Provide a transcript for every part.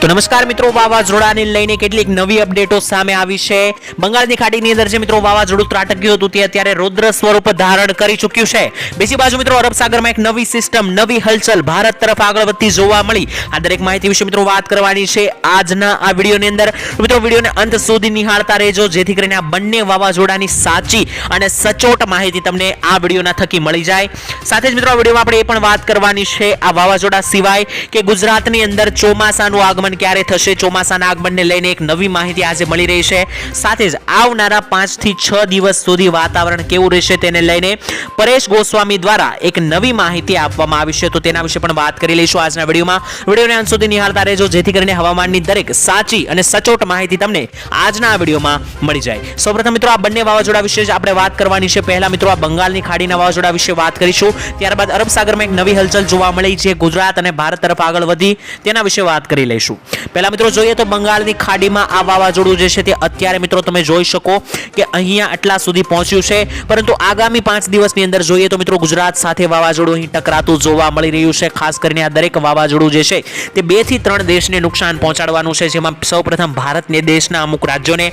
તો નમસ્કાર મિત્રો, વાવાઝોડાને લઈને કેટલીક નવી અપડેટો સામે આવી છે. બંગાળની ખાડીની અંદર જે મિત્રો વાવાઝોડું ત્રાટક્યું હતું, તે અત્યારે રૌદ્ર સ્વરૂપ ધારણ કરી ચૂક્યું છે. બીજી બાજુ મિત્રો, અરબ સાગરમાં એક નવી સિસ્ટમ, નવી હલચલ ભારત તરફ આગળ વધતી જોવા મળી. આ દરેક માહિતી વિશે મિત્રો વાત કરવાની છે આજના આ વિડીયોની અંદર. મિત્રો, વિડીયોને અંત સુધી નિહાળતા રહેજો, જેથી કરીને આ બંને વાવાઝોડાની સાચી અને સચોટ માહિતી તમને આ વિડીયોના થકી મળી જાય. સાથે જ મિત્રો, આ વિડીયોમાં આપણે એ પણ વાત કરવાની છે આ વાવાઝોડા સિવાય કે ગુજરાતની અંદર ચોમાસાનું આગમન ક્યારે થશે? ચોમાસાના આગમનને લઈને એક નવી માહિતી આજે મળી રહી છે. સાથે જ આવનારા પાંચથી છ દિવસ સુધી વાતાવરણ કેવું રહેશે તેને લઈને પરેશ ગોસ્વામી દ્વારા એક નવી માહિતી આપવામાં આવી છે. તો તેના વિશે પણ વાત કરી લઈશું આજના વિડીયોમાં. વિડીયોને અંત સુધી નિહાળતા રહેજો, જેથી કરીને હવામાનની દરેક સાચી અને સચોટ માહિતી તમને આજના વિડીયોમાં મળી જાય. સૌપ્રથમ મિત્રો, આ બંને વાવાઝોડા વિશે જ આપણે વાત કરવાની છે. પહેલા મિત્રો, આ બંગાળની ખાડીના વાવાઝોડા વિશે વાત કરીશું. ત્યારબાદ અરબ એક નવી હલચલ જોવા મળી છે ગુજરાત અને ભારત તરફ આગળ વધી. તેના વિશે વાત કરી લઈશું. પહેલા મિત્રો જોઈએ તો બંગાળની ખાડીમાં આ વાવાઝોડું જે છે તે અત્યારે મિત્રો તમે જોઈ શકો કે અહીંયા આટલા સુધી પહોંચ્યું છે. પરંતુ આગામી પાંચ દિવસની અંદર જોઈએ તો મિત્રો ગુજરાત સાથે વાવાઝોડું અહીં ટકરાતું જોવા મળી રહ્યું છે. ખાસ કરીને આ દરેક વાવાઝોડું જે છે તે બેથી ત્રણ દેશને નુકસાન પહોંચાડવાનું છે. જેમાં સૌપ્રથમ ભારતને દેશના અમુક રાજ્યોને,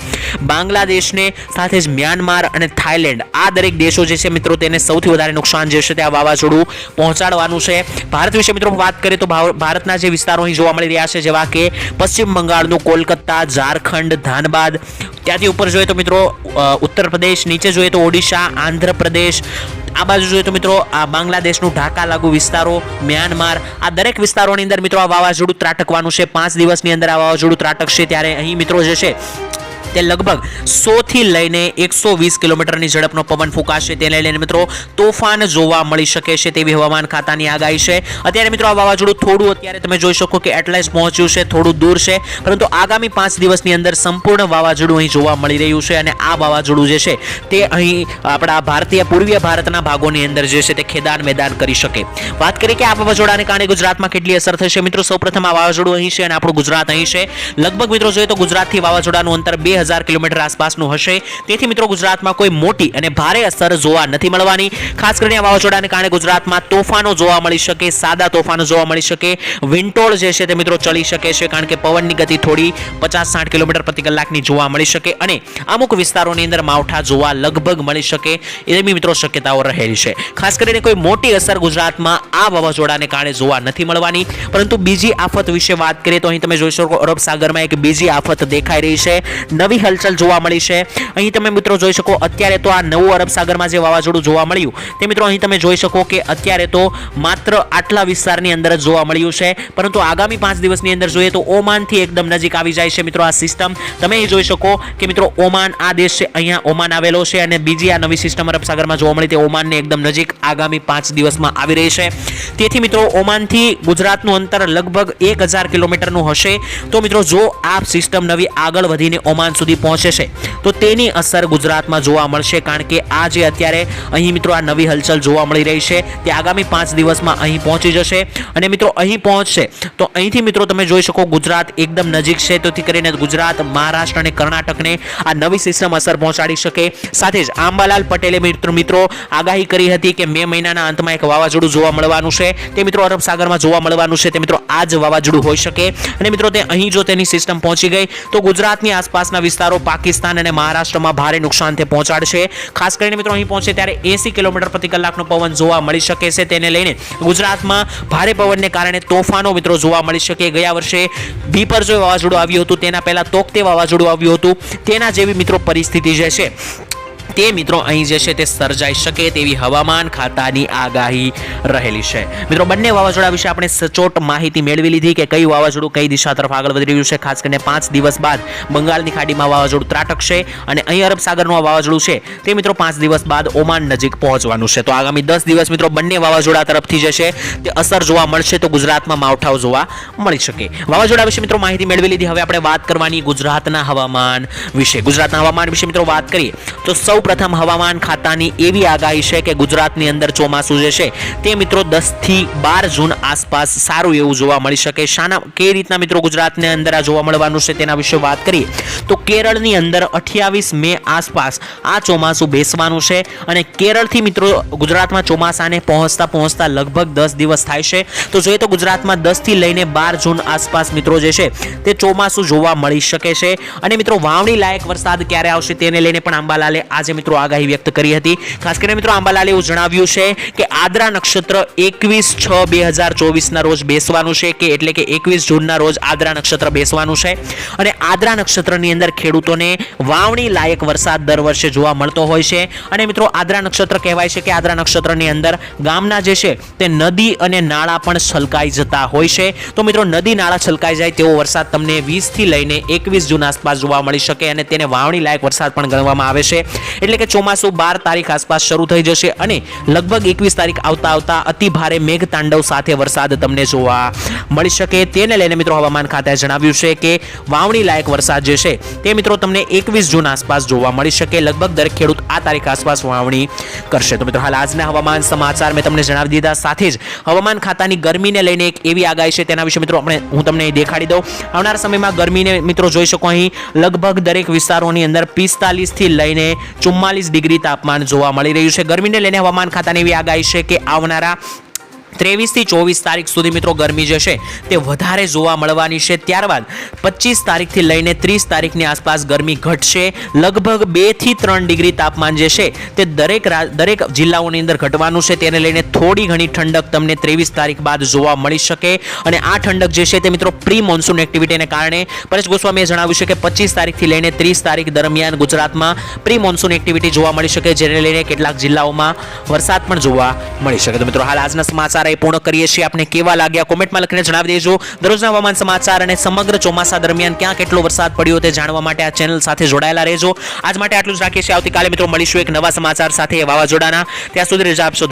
બાંગ્લાદેશને, સાથે જ મ્યાનમાર અને થાઇલેન્ડ આ દરેક દેશો જે છે મિત્રો તેને સૌથી વધારે નુકસાન જે છે તે આ વાવાઝોડું પહોંચાડવાનું છે. ભારત વિશે મિત્રો વાત કરીએ તો ભારતના જે વિસ્તારો અહીં જોવા મળી રહ્યા છે, જેવા કે પશ્ચિમ બંગાળનું કોલકાતા, ઝારખંડ, ધાનબાદ. ત્યાંથી ઉપર જોઈએ તો મિત્રો ઉત્તર પ્રદેશ, નીચે જોઈએ તો ઓડિશા, આંધ્રપ્રદેશ. આ બાજુ જોઈએ તો મિત્રો, આ બાંગ્લાદેશનું ઢાકા લાગુ વિસ્તારો, મ્યાનમાર. આ દરેક વિસ્તારોની અંદર મિત્રો આ વાવાઝોડું ત્રાટકવાનું છે. પાંચ દિવસની અંદર આ વાવાઝોડું ત્રાટકશે ત્યારે અહીં મિત્રો જે છે તે લગભગ 100 થી લઈને એકસો વીસ કિલોમીટરની ઝડપનો પવન ફૂંકાશે. તેને લઈને મિત્રો તોફાન જોવા મળી શકે છે તેવી હવામાન ખાતાની આગાહી છે. અત્યારે મિત્રો આ વાવાઝોડું થોડું અત્યારે તમે જોઈ શકો કે એટલાઇસ પહોંચ્યું છે, થોડું દૂર છે. પરંતુ આગામી પાંચ દિવસની અંદર સંપૂર્ણ વાવાઝોડું અહીં જોવા મળી રહ્યું છે અને આ વાવાઝોડું જે છે તે અહીં આપણા ભારતીય, પૂર્વીય ભારતના ભાગોની અંદર જે છે તે ખેદાન મેદાન કરી શકે. વાત કરીએ કે આ વાવાઝોડાને કારણે ગુજરાતમાં કેટલી અસર થશે મિત્રો, સૌપ્રથમ આ વાવાઝોડું અહીં છે અને આપણું ગુજરાત અહીં છે. લગભગ મિત્રો જોઈએ તો ગુજરાતથી વાવાઝોડાનું અંતર બે હજાર કિલોમીટર આસપાસનું હશે. તેથી મિત્રો ગુજરાતમાં કોઈ મોટી અને ભારે અસર જોવા નથી મળવાની. ખાસ કરીને વાવાઝોડાને કારણે ગુજરાતમાં તોફાનો જોવા મળી શકે, સાદા તોફાનો જોવા મળી શકે વિન્ટોળ જે છે તે મિત્રો ચલી શકે છે, કારણ કે પવનની ગતિ થોડી પચાસ સાઠ કિલોમીટર પ્રતિ કલાકની જોવા મળી શકે અને અમુક વિસ્તારોની અંદર માવઠા જોવા લગભગ મળી શકે એવી મિત્રો શક્યતાઓ રહેલી છે. ખાસ કરીને કોઈ મોટી અસર ગુજરાતમાં આ વાવાઝોડાને કારણે જોવા નથી મળવાની. પરંતુ બીજી આફત વિશે વાત કરીએ તો અહીં તમે જોઈ શકો અરબ સાગરમાં એક બીજી આફત દેખાઈ રહી છે. નવી હલચલ જોવા મળી છે. અહીં તમે મિત્રો જોઈ શકો અત્યારે તો આ નવું અરબ સાગરમાં જે વાવાઝોડું જોવા મળ્યું, તે મિત્રો અહીં તમે જોઈ શકો કે અત્યારે તો માત્ર આટલા વિસ્તારની અંદર જ જોવા મળ્યું છે. પરંતુ આગામી પાંચ દિવસની અંદર જોઈએ તો ઓમાનથી એકદમ નજીક આવી જાય છે મિત્રો આ સિસ્ટમ. તમે અહીં જોઈ શકો કે મિત્રો ઓમાન આ દેશ છે, અહીંયા ઓમાન આવેલો છે અને બીજી આ નવી સિસ્ટમ અરબ સાગરમાં જોવા મળી તે ઓમાનને એકદમ નજીક આગામી પાંચ દિવસમાં આવી રહી છે. તેથી મિત્રો ઓમાનથી ગુજરાતનું અંતર લગભગ એક હજાર કિલોમીટરનું હશે. તો મિત્રો જો આ સિસ્ટમ નવી આગળ વધીને ઓમાન સુધી પહોંચે છે. તો તેની અસર ગુજરાતમાં જોવા મળશે કારણ કે આ જે અત્યારે અહીં મિત્રો આ નવી હલચલ જોવા મળી રહી છે. તે આગામી પાંચ દિવસમાં અહીં પહોંચી જશે. અને મિત્રો અહીં પહોંચશે તો અહીંથી મિત્રો તમે જોઈ શકો ગુજરાત એકદમ નજીક છે. તેથી કરીને ગુજરાત, મહારાષ્ટ્ર અને કર્ણાટકને આ નવી સિસ્ટમ અસર પહોંચાડી શકે. સાથે જ આંબાલાલ પટેલે મિત્રો મિત્રો આગાહી કરી હતી કે મે મહિનાના અંતમાં એક વાવાઝોડું જોવા મળવાનું છે. તે મિત્રો અરબ સાગરમાં જોવા મળવાનું છે. તે મિત્રો આ જ વાવાઝોડું હોઈ શકે. અને મિત્રો તે અહીં જો તેની સિસ્ટમ પહોંચી ગઈ તો ગુજરાતની આસપાસના વિસ્તારો પાકિસ્તાન અને મહારાષ્ટ્રમાં ભારે નુકસાન તે પહોંચાડશે. ખાસ કરીને મિત્રો અહીં પહોંચે ત્યારે એસી કિલોમીટર પ્રતિ કલાકનો પવન જોવા મળી શકે છે. તેને લઈને ગુજરાતમાં ભારે પવનને કારણે તોફાનો મિત્રો જોવા મળી શકે. ગયા વર્ષે બીપર જો વાવાઝોડું આવ્યું હતું, તેના પહેલાં તોકતે વાવાઝોડું આવ્યું હતું. તેના જેવી મિત્રો પરિસ્થિતિ જે છે. તે મિત્રો અહીં જે છે તે સર્જાઈ શકે તેવી હવામાન ખાતાની આગાહી રહેલી છે. મિત્રો, બંને વાવાઝોડા વિશે આપણે સચોટ માહિતી મેળવી લીધી કે કઈ વાવાઝોડું કઈ દિશા તરફ આગળ વધી રહ્યું છે. ખાસ કરીને પાંચ દિવસ બાદ બંગાળની ખાડીમાં વાવાઝોડું ત્રાટકશે અને અહીં અરબ સાગરનું વાવાઝોડું છે તે મિત્રો પાંચ દિવસ બાદ ઓમાન નજીક પહોંચવાનું છે. તો આગામી દસ દિવસ મિત્રો બંને વાવાઝોડા તરફથી જે છે તે અસર જોવા મળશે તો ગુજરાતમાં માવઠાઓ જોવા મળી શકે. વાવાઝોડા વિશે મિત્રો માહિતી મેળવી લીધી. હવે આપણે વાત કરવાની ગુજરાતના હવામાન વિશે. ગુજરાતના હવામાન વિશે મિત્રો વાત કરીએ તો સૌ સૌપ્રથમ હવામાન ખાતાની એવી આગાહી છે કે ગુજરાતની અંદર ચોમાસું જે છે તે મિત્રો દસથી બાર જૂન આસપાસ સારું એવું જોવા મળી શકે. શાના કઈ રીતના મિત્રો ગુજરાતની અંદર આ જોવા મળવાનું છે તેના વિશે વાત કરીએ તો કેરળની અંદર અઠ્યાવીસ મે આસપાસ આ ચોમાસું બેસવાનું છે અને કેરળથી મિત્રો ગુજરાતમાં ચોમાસાને પહોંચતા પહોંચતા લગભગ દસ દિવસ થાય છે. તો જોઈએ તો ગુજરાતમાં દસથી લઈને બાર જૂન આસપાસ મિત્રો જે છે તે ચોમાસું જોવા મળી શકે છે. અને મિત્રો વાવણી લાયક વરસાદ ક્યારે આવશે તેને લઈને પણ આંબાલાલે આજે મિત્રો આગાહી વ્યક્ત કરી હતી. ખાસ કરીને મિત્રો આંબાલાલે એવું જણાવ્યું છે કે આદ્રા નક્ષત્ર એકવીસ છ બે હજાર ચોવીસના રોજ બેસવાનું છે કે એટલે કે એકવીસ જૂનના રોજ આદ્રા નક્ષત્ર બેસવાનું છે. અને આદ્રા નક્ષત્રની અંદર ખેડૂતોને વાવણી લાયક વરસાદ દર વર્ષે જોવા મળતો હોય છે. અને મિત્રો આદ્રા નક્ષત્ર કહેવાય છે કે આદ્રા નક્ષત્રની અંદર ગામના જે છે તે નદી અને નાળા પણ છલકાઈ જતા હોય છે. તો મિત્રો નદી નાળા છલકાઈ જાય તેવો વરસાદ તમને વીસથી લઈને એકવીસ જૂન આસપાસ જોવા મળી શકે અને તેને વાવણી લાયક વરસાદ પણ ગણવામાં આવે છે. એટલે કે ચોમાસું બાર તારીખ આસપાસ શરૂ થઈ જશે અને લગભગ એકવીસ તારીખ આવતા આવતા અતિ ભારે મેઘ તાંડવ સાથે વરસાદ તમને જોવા મળી શકે. તેને લઈને મિત્રો હવામાન ખાતાએ જણાવ્યું છે કે વાવણી લાયક વરસાદ જે છે તે મિત્રો તમને એકવીસ જૂન આસપાસ જોવા મળી શકે. લગભગ દરેક ખેડૂત આ તારીખ આસપાસ વાવણી કરશે. તો મિત્રો હાલ આજના હવામાન સમાચાર મેં તમને જણાવી દીધા. સાથે જ હવામાન ખાતાની ગરમીને લઈને એક એવી આગાહી છે તેના વિશે મિત્રો આપણે હું તમને દેખાડી દઉં. આવનારા સમયમાં ગરમીને મિત્રો જોઈ શકો અહીં લગભગ દરેક વિસ્તારોની અંદર પિસ્તાલીસથી લઈને ચુમ્માલીસ ડિગ્રી તાપમાન જોવા મળી રહ્યું છે. ગરમીને લઈને હવામાન ખાતાની એવી આગાહી છે કે આવનારા ત્રેવીસથી ચોવીસ તારીખ સુધી મિત્રો ગરમી જે છે તે વધારે જોવા મળવાની છે. ત્યારબાદ પચીસ તારીખથી લઈને ત્રીસ તારીખની આસપાસ ગરમી ઘટશે. લગભગ બેથી ત્રણ ડિગ્રી તાપમાન જે છે તે દરેક દરેક જિલ્લાઓની અંદર ઘટવાનું છે. તેને લઈને થોડી ઘણી ઠંડક તમને ત્રેવીસ તારીખ બાદ જોવા મળી શકે. અને આ ઠંડક જે છે તે મિત્રો પ્રી મોન્સૂન એક્ટિવિટીને કારણે પરેશ ગોસ્વામીએ જણાવ્યું છે કે પચીસ તારીખથી લઈને ત્રીસ તારીખ દરમિયાન ગુજરાતમાં પ્રી મોન્સૂન એક્ટિવિટી જોવા મળી શકે. જેને લઈને કેટલાક જિલ્લાઓમાં વરસાદ પણ જોવા મળી શકે. તો મિત્રો, હાલ આજના સમાચાર અહીં પૂર્ણ કરીએ છીએ. આપને કેવા લાગ્યા? કોમેન્ટમાં લખીને જણાવી દેજો. દરરોજના હવામાન સમાચાર અને સમગ્ર ચોમાસા દરમિયાન ક્યાં કેટલો વરસાદ પડ્યો તે જાણવા માટે આ ચેનલ સાથે જોડાયેલા રહેજો. આજ માટે આટલું જ રાખીએ છીએ. આવતીકાલે મિત્રો મળીશું એક નવા સમાચાર સાથે વાવાઝોડાના. ત્યાં સુધી રજા આપશો.